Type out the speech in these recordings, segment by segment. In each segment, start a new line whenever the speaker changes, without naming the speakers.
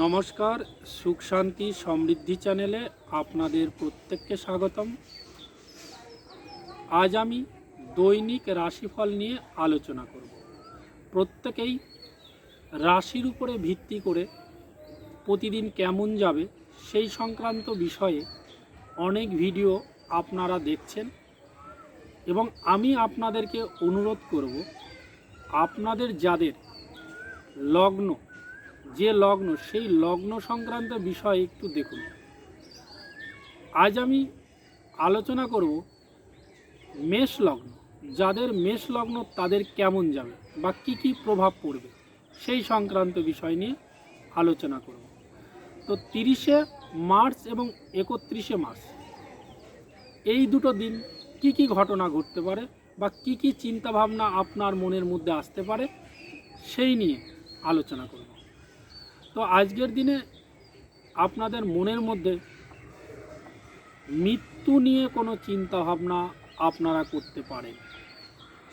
নমস্কার, সুখ শান্তি সমৃদ্ধি চ্যানেলে আপনাদের প্রত্যেককে স্বাগতম। আজ আমি দৈনিক রাশিফল নিয়ে আলোচনা করব। প্রত্যেকেই রাশির উপরে ভিত্তি করে প্রতিদিন কেমন যাবে সেই সংক্রান্ত বিষয়ে অনেক ভিডিও আপনারা দেখছেন এবং আমি আপনাদেরকে অনুরোধ করব, আপনাদের যাদের লগ্ন যে লগ্ন, সেই লগ্ন সংক্রান্ত বিষয় একটু দেখুন। আজ আমি আলোচনা করব মেষ লগ্ন। যাদের মেষ লগ্ন তাদের কেমন যাবে বা কি কি প্রভাব পড়বে, সেই সংক্রান্ত বিষয় নিয়ে আলোচনা করব। তো তিরিশে মার্চ এবং একত্রিশে মার্চ, এই দুটো দিন কি কি ঘটনা ঘটতে পারে বা কি কি চিন্তাভাবনা আপনার মনের মধ্যে আসতে পারে, সেই নিয়ে আলোচনা করব। তো আজকের দিনে আপনাদের মনের মধ্যে মৃত্যু নিয়ে কোনো চিন্তা ভাবনা আপনারা করতে পারেন।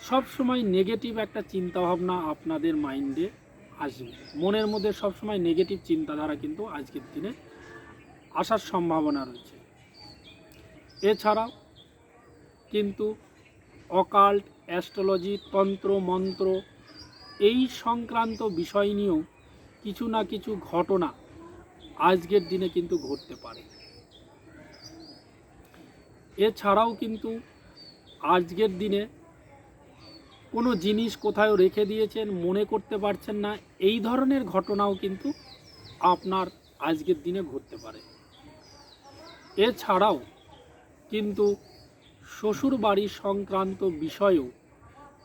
সব সময় নেগেটিভ একটা চিন্তা ভাবনা আপনাদের মাইন্ডে আসবে। মনের মধ্যে সব সময় নেগেটিভ চিন্তাধারা কিন্তু আজকের দিনে আসার সম্ভাবনা রয়েছে। এছাড়াও কিন্তু অকাল্ট অ্যাস্ট্রোলজি তন্ত্র, মন্ত্র এই সংক্রান্ত বিষয় নিয়েও কিছু না কিছু ঘটনা আজকের দিনে কিন্তু ঘটতে পারে। এছাড়াও কিন্তু আজকের দিনে কোনো জিনিস কোথাও রেখে দিয়েছেন, মনে করতে পারছেন না, এই ধরনের ঘটনাও কিন্তু আপনার আজকের দিনে ঘটতে পারে। এছাড়াও কিন্তু শ্বশুর বাড়ি সংক্রান্ত বিষয়েও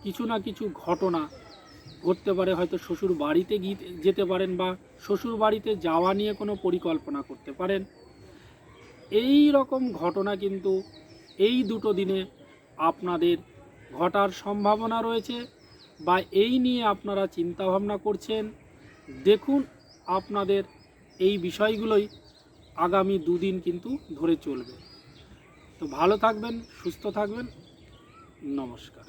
কিছু না কিছু ঘটনা ঘটতে পারে, হয়তো শ্বশুর বাড়িতে গিয়ে যেতে পারেন বা শ্বশুর বাড়িতে যাওয়া নিয়ে কোনো পরিকল্পনা করতে পারেন। এই রকম ঘটনা কিন্তু এই দুটো দিনে আপনাদের ঘটার সম্ভাবনা রয়েছে বা এই নিয়ে আপনারা চিন্তা ভাবনা করছেন। দেখুন আপনাদের এই বিষয়গুলোই আগামী দুদিন কিন্তু ধরে চলবে। তো ভালো থাকবেন, সুস্থ থাকবেন। নমস্কার।